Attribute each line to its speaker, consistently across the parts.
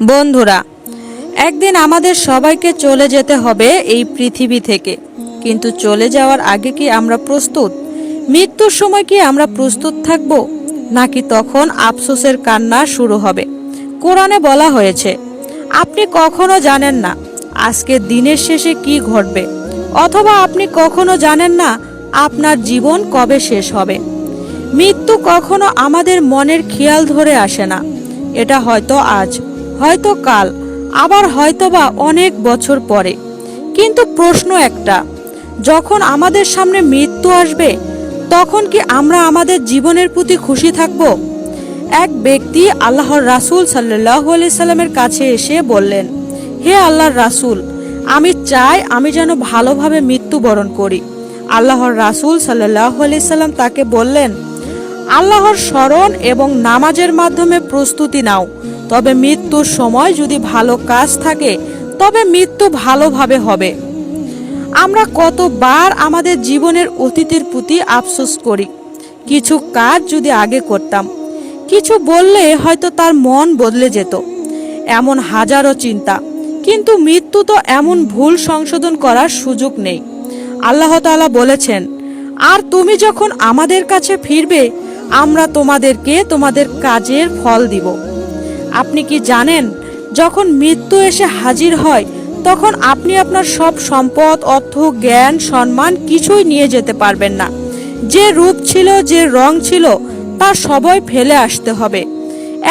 Speaker 1: বন্ধুরা, একদিন আমাদের সবাইকে চলে যেতে হবে এই পৃথিবী থেকে। কিন্তু চলে যাওয়ার আগে কি আমরা প্রস্তুত? মৃত্যুর সময় কি আমরা প্রস্তুত থাকব? নাকি তখন আফসোসের কান্না শুরু হবে? কোরআনে বলা হয়েছে, আপনি কখনো জানেন না আজকে দিনের শেষে কি ঘটবে, অথবা আপনি কখনো জানেন না আপনার জীবন কবে শেষ হবে। মৃত্যু কখনো আমাদের মনের খেয়াল ধরে আসে না। এটা হয়তো আজ হয়তো কাল, আবার হয়তোবা অনেক বছর পরে। কিন্তু প্রশ্ন একটা, যখন আমাদের সামনে মৃত্যু আসবে, তখন কি আমরা আমাদের জীবনের প্রতি খুশি থাকব? এক ব্যক্তি আল্লাহর রাসূল সাল্লাহ সাল্লামের কাছে এসে বললেন, হে আল্লাহর রাসূল, আমি চাই আমি যেন ভালোভাবে মৃত্যুবরণ করি। আল্লাহর রাসূল সাল্লাহ আলি সাল্লাম তাকে বললেন আল্লাহর স্মরণ এবং নামাজের মাধ্যমে প্রস্তুতি নাও। তবে মৃত্যুর সময় যদি ভালো কাজ থাকে, তবে মৃত্যু ভালোভাবে হবে। আমরা কতবার আমাদের জীবনের অতীতের প্রতি আফসোস করি। কিছু কাজ যদি আগে করতাম, কিছু বললে হয়তো তার মন বদলে যেত। এমন হাজারো চিন্তা, কিন্তু মৃত্যু তো এমন ভুল সংশোধন করার সুযোগ নেই। আল্লাহ তাআলা বলেছেন, আর তুমি যখন আমাদের কাছে ফিরবে আমরা তোমাদেরকে তোমাদের কাজের ফল দিব। আপনি কি জানেন, যখন মৃত্যু এসে হাজির হয়, তখন আপনি আপনার সব সম্পদ, অর্থ, জ্ঞান, সম্মান কিছুই নিয়ে যেতে পারবেন না। যে রূপ ছিল, যে রং ছিল, তা সবই ফেলে আসতে হবে।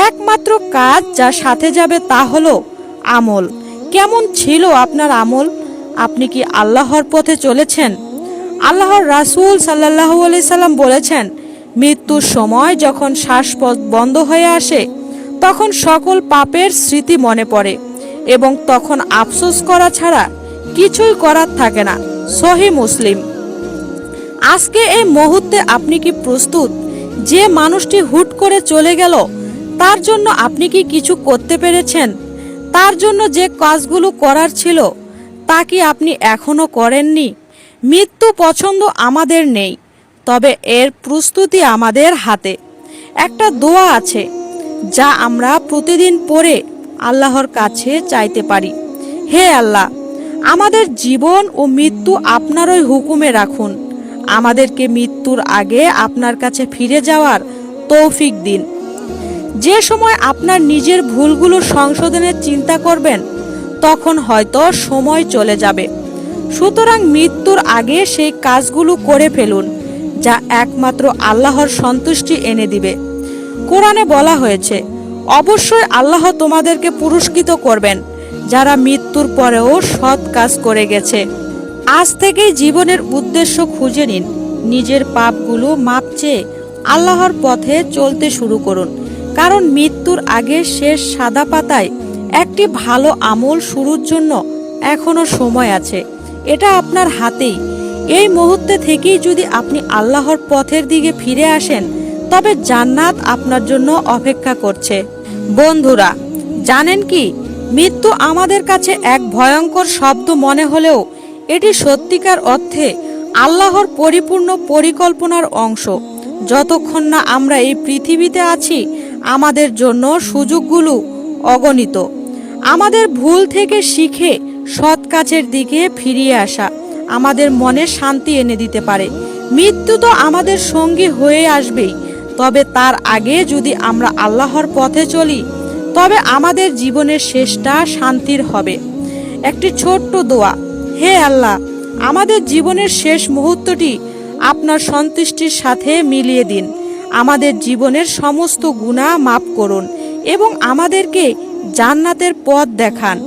Speaker 1: একমাত্র কাজ যা সাথে যাবে তা হলো আমল। কেমন ছিল আপনার আমল? আপনি কি আল্লাহর পথে চলেছেন? আল্লাহর রাসূল সাল্লাল্লাহু আলাইহি সাল্লাম বলেছেন মৃত্যুর সময় যখন শ্বাসপথ বন্ধ হয়ে আসে, তখন সকল পাপের স্মৃতি মনে পড়ে এবং তখন আফসোস করা ছাড়া কিছুই করার থাকে না। সহি মুসলিম। আজকে এই মুহূর্তে আপনি কি প্রস্তুত? যে মানুষটি হুট করে চলে গেল, তার জন্য আপনি কি কিছু করতে পেরেছেন? তার জন্য যে কাজগুলো করার ছিল, তা কি আপনি এখনও করেননি? মৃত্যু পছন্দ আমাদের নেই। তবে এর প্রস্তুতি আমাদের হাতে। একটা দোয়া আছে, যা আমরা প্রতিদিন পড়ে আল্লাহর কাছে চাইতে পারি। হে আল্লাহ, আমাদের জীবন ও মৃত্যু আপনারই হুকুমে রাখুন। আমাদেরকে মৃত্যুর আগে আপনার কাছে ফিরে যাওয়ার তৌফিক দিন। যে সময় আপনার নিজের ভুলগুলো সংশোধনের চিন্তা করবেন, তখন হয়তো সময় চলে যাবে। সুতরাং মৃত্যুর আগে সেই কাজগুলো করে ফেলুন। যা একমাত্র আল্লাহর সন্তুষ্টি এনে দিবে। কোরআনে বলা হয়েছে, অবশ্যই আল্লাহ তোমাদেরকে পুরস্কৃত করবেন, যারা মৃত্যুর পরেও সৎ কাজ করে গেছে। আজ থেকেই জীবনের উদ্দেশ্য খুঁজে নিন, নিজের পাপগুলো মাপ চেয়ে আল্লাহর পথে চলতে শুরু করুন। কারণ মৃত্যুর আগে শেষ সাদা পাতায় একটি ভালো আমল শুরুর জন্য এখনও সময় আছে। এটা আপনার হাতেই এই মুহূর্তে থেকেই যদি আপনি আল্লাহর পথের দিকে ফিরে আসেন, তবে জান্নাত আপনার জন্য অপেক্ষা করছে। বন্ধুরা, জানেন কি? মৃত্যু আমাদের কাছে এক ভয়ঙ্কর শব্দ মনে হলেও এটি সত্যিকার অর্থে আল্লাহর পরিপূর্ণ পরিকল্পনার অংশ। যতক্ষণ না আমরা এই পৃথিবীতে আছি, আমাদের জন্য সুযোগগুলো অগণিত। আমাদের ভুল থেকে শিখে সৎ কাজের দিকে ফিরিয়ে আসা। আমাদের মনে শান্তি এনে দিতে পারে। মৃত্যু তো আমাদের সঙ্গী হয়ে আসবেই। তবে তার আগে যদি আমরা আল্লাহর পথে চলি, তবে আমাদের জীবনের শেষটা শান্তির হবে। একটি ছোট্ট দোয়া। হে আল্লাহ, আমাদের জীবনের শেষ মুহূর্তটি আপনার সন্তুষ্টির সাথে মিলিয়ে দিন। আমাদের জীবনের সমস্ত গুণা মাপ করুন এবং আমাদেরকে জান্নাতের পথ দেখান।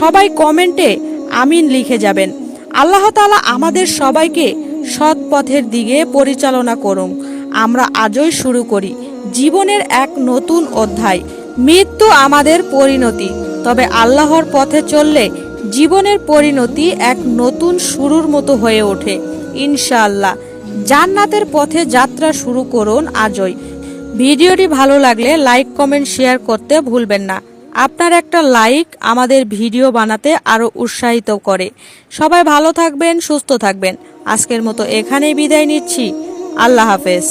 Speaker 1: সবাই কমেন্টে আমিন লিখে যাবেন। আল্লাহ তাআলা আমাদের সবাইকে সৎ পথের দিকে পরিচালনা করুন। আমরা আজই শুরু করি জীবনের এক নতুন অধ্যায়। মৃত্যু আমাদের পরিণতি। তবে আল্লাহর পথে চললে জীবনের পরিণতি এক নতুন শুরুর মতো হয়ে ওঠে। ইনশাআল্লাহ। জান্নাতের পথে যাত্রা শুরু করুন আজই। ভিডিওটি ভালো লাগলে লাইক, কমেন্ট, শেয়ার করতে ভুলবেন না। আপনার একটা লাইক আমাদের ভিডিও বানাতে আরও উৎসাহিত করে। সবাই ভালো থাকবেন, সুস্থ থাকবেন। আজকের মতো এখানেই বিদায় নিচ্ছি। আল্লাহ হাফেজ।